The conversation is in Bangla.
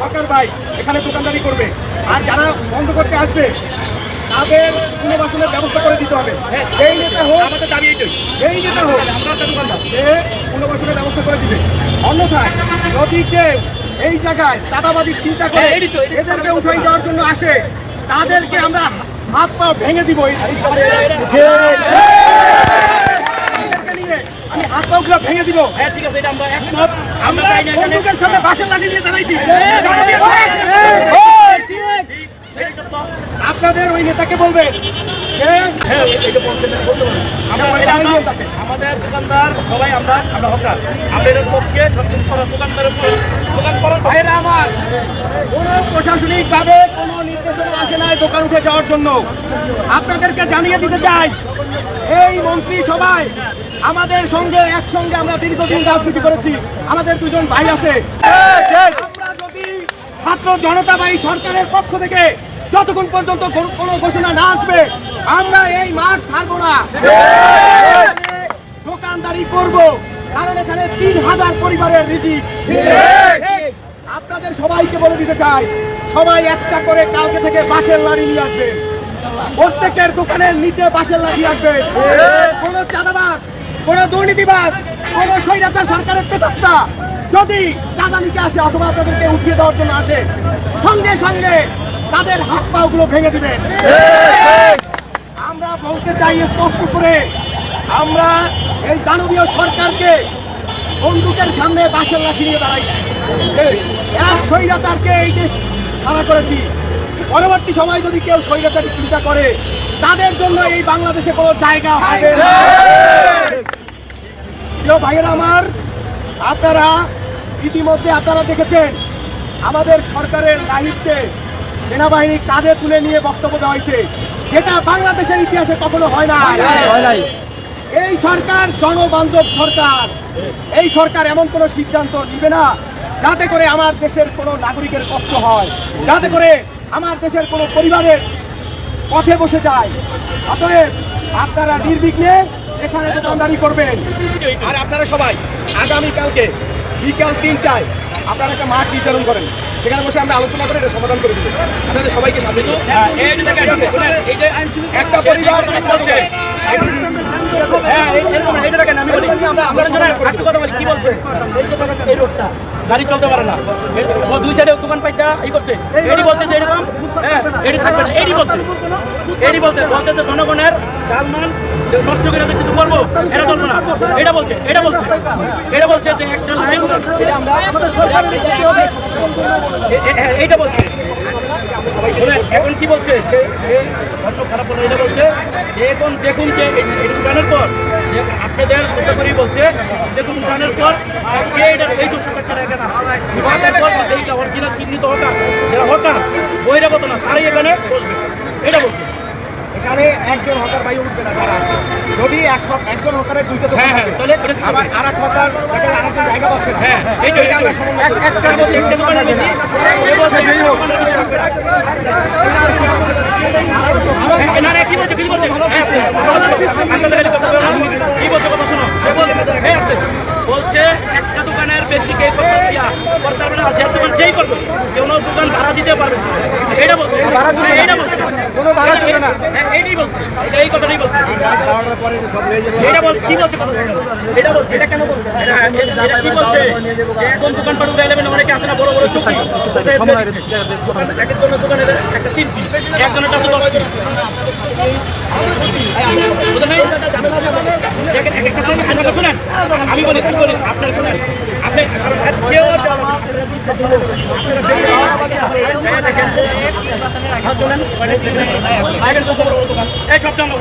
হকার ভাই এখানে দোকানদারি করবে। আর যারা বন্ধ করতে আসবে তাদের পুনর্বাসনের ব্যবস্থা করে দিতে হবে। এই নেতা হোক আমাদের দাবি এইটাই এই নেতা হোক আমরা একটা দোকানদার। সে পুনর্বাসনের ব্যবস্থা করে দিবে। অন্যথায় যদি কেউ এই জায়গায় চাঁদাবাদী চিন্তা করে হ্যাঁ, এদেরকে উঠাই দেওয়ার জন্য আসে তাদেরকে আমরা হাত পা ভেঙে দিব এই- নিয়ে গুলো ভেঙে দিব হ্যাঁ ঠিক আছে এটা আমরা একমত আমরা বন্দুকের সামনে বাসের লাঠি নিয়ে দাঁড়াইছি সেটাই সত্য। আপনাদের ওই নেতাকে বলবেন যে হ্যাঁ এটা বলছেন বলতে পারেন আমরা আমরা এটা জানিয়ে আমরা- তাকে। আমাদের দোকানদার সবাই আমরা আমরা হকার। আমরা এর পক্ষে সবচেয়ে বড় দোকানদারের উপর দোকান করার ভাইরা আমার কোনো নির্দেশনা আসে নাই দোকান উঠে যাওয়ার জন্য। আপনাদেরকে জানিয়ে দিতে চাই এই মন্ত্রী সবাই আমাদের সঙ্গে একসঙ্গে আমরা দীর্ঘদিন রাজনীতি করেছি। আমাদের দুজন ভাই আছে। আমরা যদি ছাত্র জনতা জনতাবাহী সরকারের পক্ষ থেকে যতক্ষণ পর্যন্ত কোনো- ঘোষণা না আসবে, আমরা এই মাঠ ছাড়বো না। দোকানদারি করব, কারণ এখানে তিন হাজার পরিবারের রিজিক। আপনাদের সবাইকে বলে দিতে চাই, সবাই একটা করে কালকে থেকে বাঁশের লাড়ি নিয়ে আসবেন প্রত্যেকের দোকানের নিচে বাঁশের লাঠি আসবেন কোন চাঁদাবাজ, কোন দুর্নীতিবাজ, কোন স্বৈরাচার সরকারের পেতাত্তা যদি চাঁদা নিতে আসে অথবা আপনাদেরকে উঠিয়ে দেওয়ার জন্য আসে, সঙ্গে সঙ্গে তাদের হাত পা গুলো ভেঙে দিবেন আমরা বলতে চাই স্পষ্ট করে আমরা এই দানবীয় সরকারকে বন্দুকের সামনে বাঁশের লাঠি নিয়ে দাঁড়াইছি স্বৈরাচারকে এই দেশ খাড়া করেছি। পরবর্তী সময় যদি কেউ স্বৈরাচারী চিন্তা করে, তাদের জন্য এই বাংলাদেশে কোনো জায়গা হবে না। ভাইয়েরা আমার, আপনারা ইতিমধ্যে আপনারা দেখেছেন, আমাদের সরকারের দায়িত্বে সেনাবাহিনী কাঁধে তুলে নিয়ে বক্তব্য দেওয়া হয়েছে। যেটা বাংলাদেশের ইতিহাসে কখনো হয় না এই সরকার জনবান্ধব সরকার। এই সরকার এমন কোনো সিদ্ধান্ত নিবে না যাতে করে আমার দেশের কোনো নাগরিকের কষ্ট হয় যাতে করে আমার দেশের কোনো পরিবারের পথে বসে যায়। অতএব আপনারা নির্বিঘ্নে এখানে দোকানদারি করবেন। আর আপনারা সবাই আগামীকালকে বিকাল তিনটায় আপনারা একটা মাঠ নির্ধারণ করেন। সেখানে বসে আমরা আলোচনা করে এটা সমাধান করে দেবো। আপনাদের সবাইকে সাথে নিয়ে। হ্যাঁ, একটা পরিবার হ্যাঁ, গাড়ি চলতে পারে না। দুই সাইডে দোকান পাইতা এই করছে। এডি বলছে যে এরকম হ্যাঁ থাকবে না এডি বলছে। এডি বলছে বলছে জনগণের জালমান যে নষ্ট করে করব? এটা চলবে না। এটা বলছে এটা বলছে। এটা বলছে যে একটা এইটা বলছে। এখন কি বলছে? সে খারাপ এটা বলছে। এখন দেখুন যে উঠানের পর আপনাদের ছোট করেই বলছে, দেখুন উঠানের পর এটা, এই দোষটা কারা এখানে উঠানের পর অরিজিনাল চিহ্নিত হকার যারা হকার বহিরাগত না, তারাই এখানে বসবে। এটা বলছে। এখানে একজন হকার ভাই উঠবে না তারা যদি একজন হকারের দুইটা দোকান হ্যাঁ, হ্যাঁ, তাহলে আবার আর এক হকার জায়গা পাচ্ছে হ্যাঁ, এইটা- আমরা সমন্বয় একটা দোকানে। হ্যাঁ, কি বলছে, কি বলছে? আপনাদের কথা কি বলছে কথা শোনো। বলছে, আছে। বলছে একটা দোকানের বেশি কে করতে ইয়া, করতে পারবে না যে দোকান যেই করবে কেউ দোকান ভাড়া দিতে পারবে। এটা বলছে। ভাড়া চলবে এটা বলছে। কোনো ভাড়া চলবে না। হ্যাঁ, এইটাই বলছে। এই কথাটাই বলছে। এটা বলছে কি বলছে কথা। এটা বলছে। এটা কেন বলছে? এটা কি বলছে? এখন দোকান পাট উঠে এলেবেন অনেকে আছে না বড় বড় চুক্তি দোকান এক দোকানে একটা তিন একজনের কাছে দশ আমি বলি আমি বলি আপনার শুনেন। আপনি চলেন এই সব জানবো